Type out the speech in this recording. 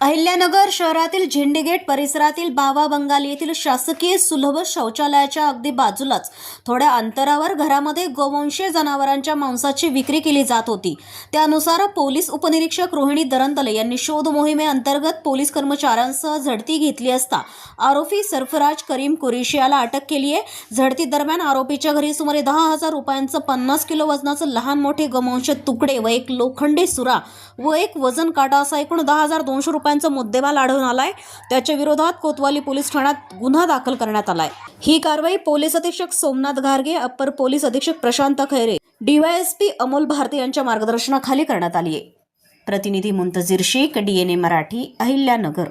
अहिल्यानगर शहरातील झेंडेगेट परिसरातील बावा बंगाली येथील शासकीय सुलभ शौचालयाच्या अगदी बाजूलाच थोड्या अंतरावर घरामध्ये गोवंशीय जनावरांच्या मांसाची विक्री केली जात होती. त्यानुसार पोलीस उपनिरीक्षक रोहिणी दरंतले यांनी शोध मोहिमेअंतर्गत पोलीस कर्मचाऱ्यांसह झडती घेतली असता आरोपी सरफराज करीम कुरेशी याला अटक केली आहे. झडती दरम्यान आरोपीच्या घरी सुमारे दहा हजार रुपयांचं पन्नास किलो वजनाचं लहान मोठे गोवंश तुकडे व एक लोखंडी सुरा व एक वजन काटा असा एकूण दहा हजार दोनशे रुपये रुपयांचा मुद्देमाल आढळून आलाय. त्याच्या विरोधात कोतवाली पोलीस ठाण्यात गुन्हा दाखल करण्यात आलाय. ही कारवाई पोलीस अधीक्षक सोमनाथ घारगे अप्पर पोलीस अधीक्षक प्रशांत खैरे डीवायएसपी अमोल भारती यांच्या मार्गदर्शनाखाली करण्यात आली आहे प्रतिनिधी मुंतजीर शेख डीएनए मराठी अहिल्यानगर.